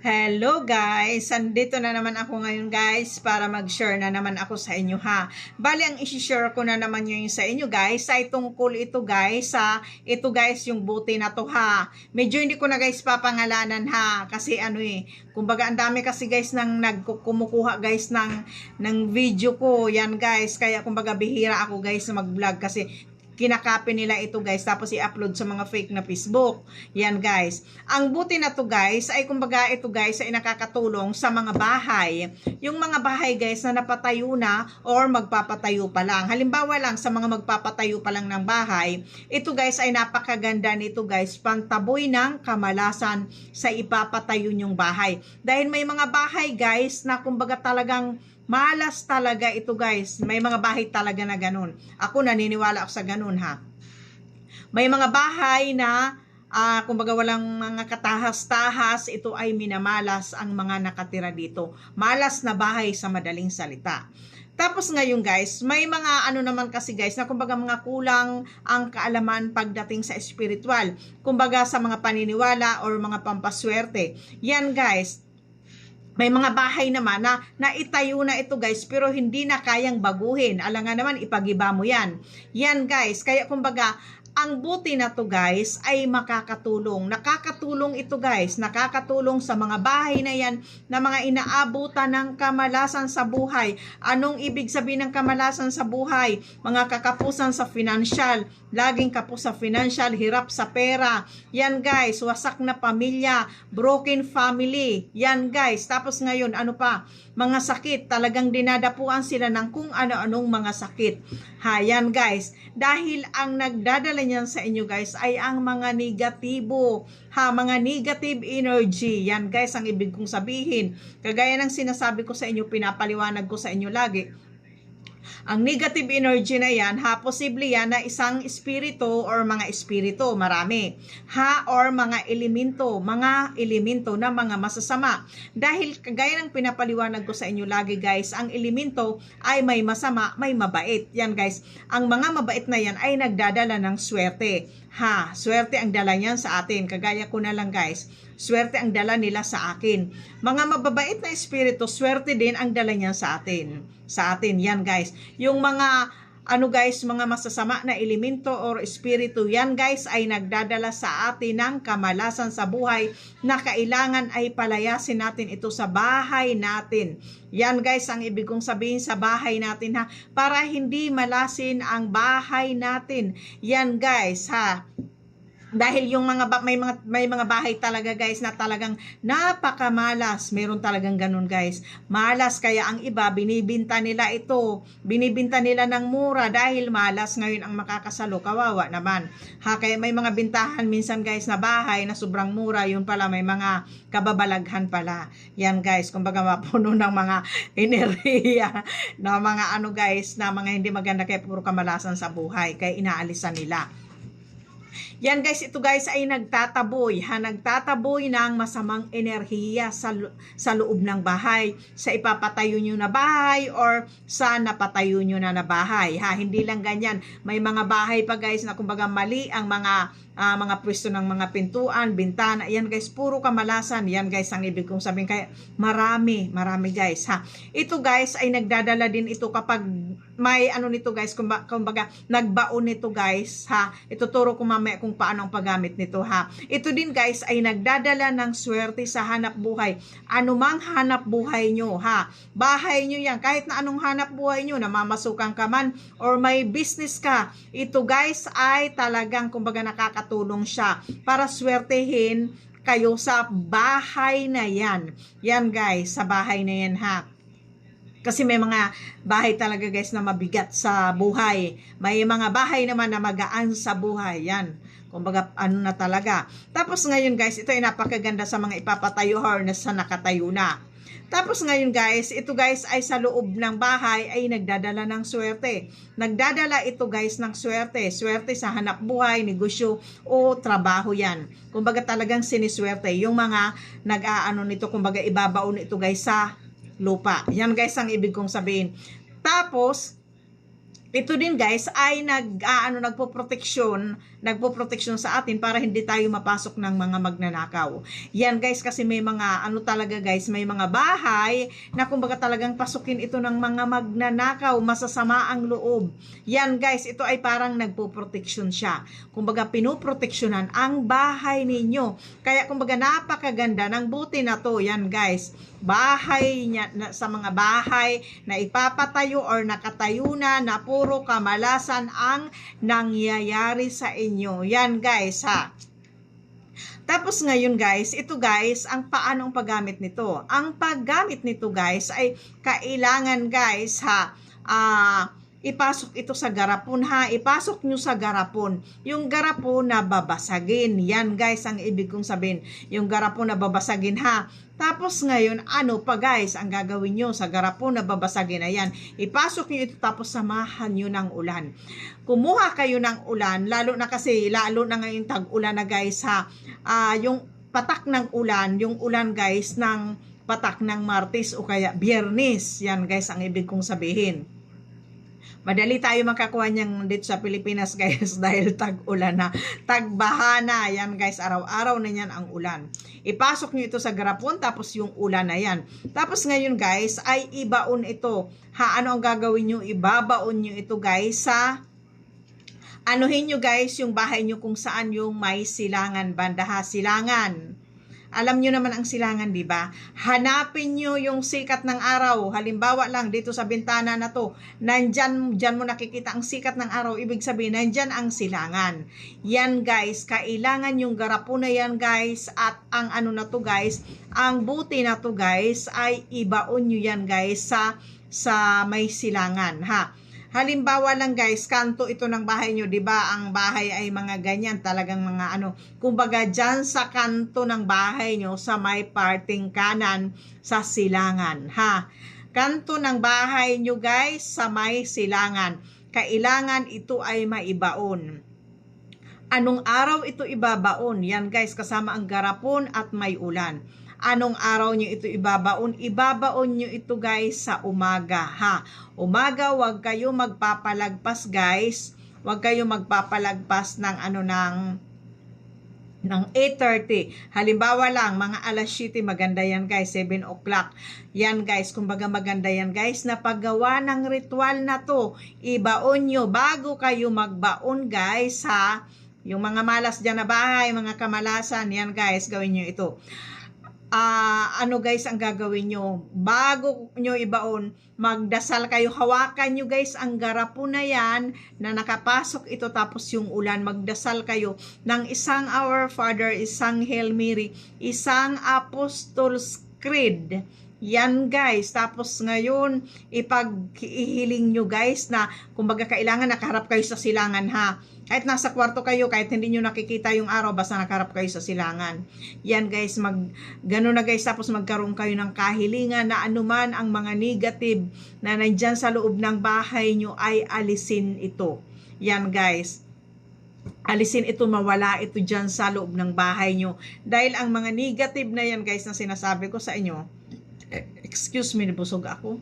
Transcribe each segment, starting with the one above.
Hello guys! Andito na naman ako ngayon guys para mag-share na naman ako sa inyo ha. Bali ang isi-share ko na naman yun sa inyo guys ay tungkol ito guys sa ito guys yung buti na to ha. Medyo hindi ko na guys papangalanan ha kasi ano eh kumbaga ang dami kasi guys nang nagkumukuha guys ng ng video ko yan guys kaya kumbaga bihira ako guys mag-vlog kasi kinakapi nila ito guys tapos i-upload sa mga fake na Facebook. Yan guys. Ang buti na to guys ay kumbaga ito guys ay nakakatulong sa mga bahay. Yung mga bahay guys na napatayo na or magpapatayo pa lang. Halimbawa lang sa mga magpapatayo pa lang ng bahay, ito guys ay napakaganda nito guys pantaboy ng kamalasan sa ipapatayo nyong bahay. Dahil may mga bahay guys na kumbaga talagang Malas talaga ito guys. May mga bahay talaga na ganun. Ako naniniwala ako sa ganun ha. May mga bahay na uh, kumbaga walang mga katahas-tahas, ito ay minamalas ang mga nakatira dito. Malas na bahay sa madaling salita. Tapos ngayon guys, may mga ano naman kasi guys na kumbaga mga kulang ang kaalaman pagdating sa spiritual. Kumbaga sa mga paniniwala or mga pampaswerte. Yan guys, may mga bahay naman na naitayo na ito guys pero hindi na kayang baguhin. Alangan naman ipagiba mo yan. Yan guys. Kaya kumbaga ang buti na to guys ay makakatulong. Nakakatulong ito guys. Nakakatulong sa mga bahay na yan na mga inaabutan ng kamalasan sa buhay. Anong ibig sabihin ng kamalasan sa buhay? Mga kakapusan sa financial. Laging kapos sa financial, hirap sa pera. Yan guys, wasak na pamilya, broken family. Yan guys. Tapos ngayon, ano pa? Mga sakit. Talagang dinadapuan sila ng kung ano-anong mga sakit. Ha, yan guys. Dahil ang nagdadala pala niyan sa inyo guys ay ang mga negatibo. Ha, mga negative energy. Yan guys ang ibig kong sabihin. Kagaya ng sinasabi ko sa inyo, pinapaliwanag ko sa inyo lagi ang negative energy na yan, ha, posible yan na isang espiritu or mga espiritu, marami. Ha, or mga elemento, mga elemento na mga masasama. Dahil kagaya ng pinapaliwanag ko sa inyo lagi guys, ang elemento ay may masama, may mabait. Yan guys, ang mga mabait na yan ay nagdadala ng swerte. Ha, swerte ang dala niyan sa atin. Kagaya ko na lang guys, swerte ang dala nila sa akin. Mga mababait na espiritu, swerte din ang dala niyan sa atin. Sa atin, yan guys. Yung mga ano guys, mga masasama na elemento or espiritu, yan guys ay nagdadala sa atin ng kamalasan sa buhay na kailangan ay palayasin natin ito sa bahay natin. Yan guys ang ibig kong sabihin sa bahay natin ha, para hindi malasin ang bahay natin. Yan guys ha, dahil yung mga may mga may mga bahay talaga guys na talagang napakamalas. Meron talagang ganun guys. Malas kaya ang iba binibinta nila ito. Binibinta nila ng mura dahil malas ngayon ang makakasalo. Kawawa naman. Ha kaya may mga bintahan minsan guys na bahay na sobrang mura. Yun pala may mga kababalaghan pala. Yan guys, kumbaga mapuno ng mga enerhiya na mga ano guys na mga hindi maganda kaya puro kamalasan sa buhay. Kaya inaalisan nila. Yan guys, ito guys ay nagtataboy, ha, nagtataboy ng masamang enerhiya sa, sa loob ng bahay, sa ipapatayo nyo na bahay or sa napatayo nyo na na bahay, ha. Hindi lang ganyan, may mga bahay pa guys na kumbaga mali ang mga uh, mga pwesto ng mga pintuan, bintana, yan guys, puro kamalasan, yan guys ang ibig kong sabihin, kaya marami, marami guys, ha. Ito guys ay nagdadala din ito kapag may ano nito guys, kumbaga, kumbaga nagbaon nito guys, ha. Ituturo ko mamaya kung paano ang paggamit nito ha. Ito din guys ay nagdadala ng swerte sa hanap buhay. Anumang hanap buhay nyo ha. Bahay nyo yan. Kahit na anong hanap buhay nyo, namamasukan ka man or may business ka. Ito guys ay talagang kumbaga nakakatulong siya para swertehin kayo sa bahay na yan. Yan guys, sa bahay na yan ha. Kasi may mga bahay talaga guys na mabigat sa buhay. May mga bahay naman na magaan sa buhay. Yan. Kumbaga, ano na talaga. Tapos ngayon guys, ito ay napakaganda sa mga ipapatayo harness sa nakatayo na. Tapos ngayon guys, ito guys ay sa loob ng bahay ay nagdadala ng swerte. Nagdadala ito guys ng swerte. Swerte sa hanap buhay, negosyo o trabaho yan. Kumbaga talagang siniswerte. Yung mga nag-aano nito, kumbaga ibabaon ito guys sa lupa. Yan guys ang ibig kong sabihin. Tapos, ito din guys ay nag uh, ano nagpo-proteksyon nagpo-protection sa atin para hindi tayo mapasok ng mga magnanakaw. Yan guys kasi may mga ano talaga guys, may mga bahay na kumbaga talagang pasukin ito ng mga magnanakaw, masasama ang loob. Yan guys, ito ay parang nagpo-protection siya. Kumbaga pinoproteksyonan ang bahay ninyo. Kaya kumbaga napakaganda ng buti na to. Yan guys, bahay niya na, sa mga bahay na ipapatayo or nakatayo na na puro kamalasan ang nangyayari sa inyo. Yan guys ha. Tapos ngayon guys, ito guys, ang paanong paggamit nito. Ang paggamit nito guys ay kailangan guys ha, ah, ipasok ito sa garapon ha, ipasok nyo sa garapon. Yung garapon na babasagin, yan guys ang ibig kong sabihin. Yung garapon na babasagin ha. Tapos ngayon, ano pa guys, ang gagawin nyo sa garapon na babasagin, ayan, ipasok nyo ito tapos samahan nyo ng ulan. Kumuha kayo ng ulan, lalo na kasi, lalo na ngayon tag-ulan na guys ha, ah, yung patak ng ulan, yung ulan guys ng patak ng Martes o kaya Biyernes. Yan guys ang ibig kong sabihin. Madali tayo makakuha niyan dito sa Pilipinas guys dahil tag-ulan na. Tag-baha na. Yan guys, araw-araw na yan ang ulan. Ipasok nyo ito sa garapon tapos yung ulan na yan. Tapos ngayon guys ay ibaon ito. Ha, ano ang gagawin nyo? Ibabaon nyo ito guys sa anuhin nyo guys yung bahay nyo kung saan yung may silangan, bandaha silangan. Alam nyo naman ang silangan, di ba? Hanapin nyo yung sikat ng araw. Halimbawa lang, dito sa bintana na to, nandyan, dyan mo nakikita ang sikat ng araw. Ibig sabihin, nandyan ang silangan. Yan guys, kailangan yung garapo na yan guys, at ang ano na to guys, ang buti na to guys, ay ibaon nyo yan guys sa, sa may silangan, ha? Halimbawa lang guys, kanto ito ng bahay nyo, 'di ba? Ang bahay ay mga ganyan, talagang mga ano, kumbaga diyan sa kanto ng bahay nyo sa may parting kanan sa silangan, ha. Kanto ng bahay nyo guys sa may silangan. Kailangan ito ay maibaon. Anong araw ito ibabaon? Yan guys, kasama ang garapon at may ulan anong araw nyo ito ibabaon? Ibabaon nyo ito guys sa umaga ha. Umaga, wag kayo magpapalagpas guys. Wag kayo magpapalagpas ng ano ng ng 8.30. Halimbawa lang, mga alas 7, maganda yan guys, 7 o'clock. Yan guys, kumbaga maganda yan guys, na paggawa ng ritual na to, ibaon nyo bago kayo magbaon guys ha. Yung mga malas dyan na bahay, mga kamalasan, yan guys, gawin nyo ito ah ano guys ang gagawin nyo? Bago nyo ibaon, magdasal kayo. Hawakan nyo guys ang garapo na yan na nakapasok ito tapos yung ulan. Magdasal kayo ng isang Our Father, isang Hail Mary, isang Apostles Creed. Yan guys. Tapos ngayon, ipaghihiling nyo guys na kumbaga kailangan nakaharap kayo sa silangan ha. Kahit nasa kwarto kayo, kahit hindi nyo nakikita yung araw, basta nakaharap kayo sa silangan. Yan guys, mag, gano'n na guys, tapos magkaroon kayo ng kahilingan na anuman ang mga negative na nandyan sa loob ng bahay nyo ay alisin ito. Yan guys alisin ito, mawala ito dyan sa loob ng bahay nyo. Dahil ang mga negative na yan guys na sinasabi ko sa inyo, excuse me, nabusog ako.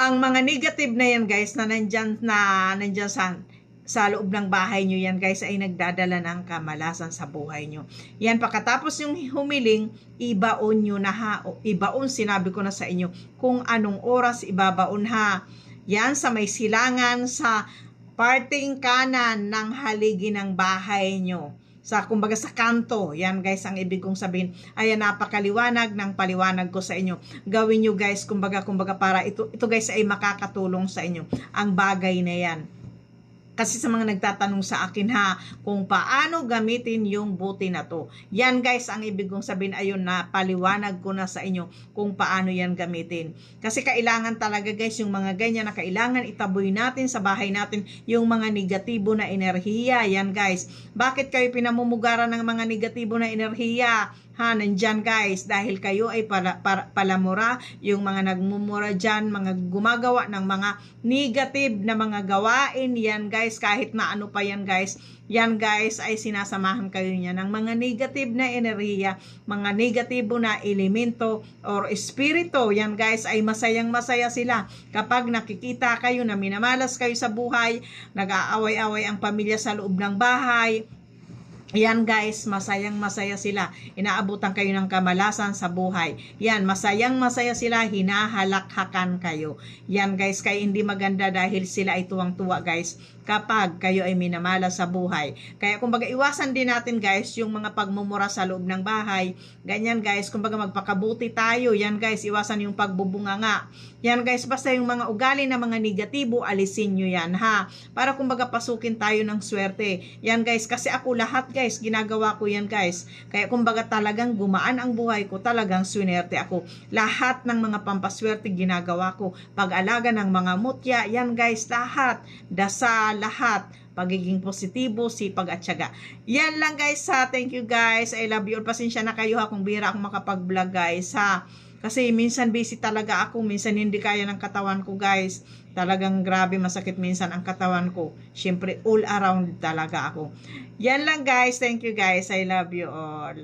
Ang mga negative na yan guys na nandyan, na, nandyan sa sa loob ng bahay nyo yan guys ay nagdadala ng kamalasan sa buhay nyo. Yan pagkatapos yung humiling, ibaon nyo na ha. O, ibaon, sinabi ko na sa inyo kung anong oras ibabaon ha. Yan sa may silangan sa parting kanan ng haligi ng bahay nyo sa kumbaga sa kanto. Yan guys ang ibig kong sabihin. Ayan napakaliwanag ng paliwanag ko sa inyo. Gawin nyo guys kumbaga kumbaga para ito ito guys ay makakatulong sa inyo. Ang bagay na yan. Kasi sa mga nagtatanong sa akin ha, kung paano gamitin yung buti na to. Yan guys, ang ibig kong sabihin ayun na paliwanag ko na sa inyo kung paano yan gamitin. Kasi kailangan talaga guys, yung mga ganyan na kailangan itaboy natin sa bahay natin yung mga negatibo na enerhiya. Yan guys. Bakit kayo pinamumugaran ng mga negatibo na enerhiya? Ha, nandyan guys, dahil kayo ay para, para, palamura, yung mga nagmumura dyan, mga gumagawa ng mga negative na mga gawain, yan guys, kahit na ano pa yan guys, yan guys ay sinasamahan kayo niya ng mga negative na enerhiya, mga negatibo na elemento or espiritu. Yan guys ay masayang masaya sila. Kapag nakikita kayo na minamalas kayo sa buhay, nag-aaway-away ang pamilya sa loob ng bahay, yan guys, masayang masaya sila. Inaabutan kayo ng kamalasan sa buhay. Yan, masayang masaya sila, hinahalakhakan kayo. Yan guys, kaya hindi maganda dahil sila ay tuwang-tuwa guys kapag kayo ay minamala sa buhay. Kaya kumbaga iwasan din natin guys yung mga pagmumura sa loob ng bahay. Ganyan guys, kumbaga magpakabuti tayo. Yan guys, iwasan yung pagbubunganga. Yan guys, basta yung mga ugali na mga negatibo, alisin nyo yan ha. Para kumbaga pasukin tayo ng swerte. Yan guys, kasi ako lahat guys, ginagawa ko yan guys. Kaya kumbaga talagang gumaan ang buhay ko, talagang swinerte ako. Lahat ng mga pampaswerte ginagawa ko. Pag-alaga ng mga mutya, yan guys, lahat. Dasal, lahat pagiging positibo, sipag at syaga. Yan lang guys ha. Thank you guys. I love you. Pasensya na kayo ha kung bira akong makapag-vlog guys ha. Kasi minsan busy talaga ako. Minsan hindi kaya ng katawan ko guys. Talagang grabe masakit minsan ang katawan ko. Siyempre all around talaga ako. Yan lang guys. Thank you guys. I love you all.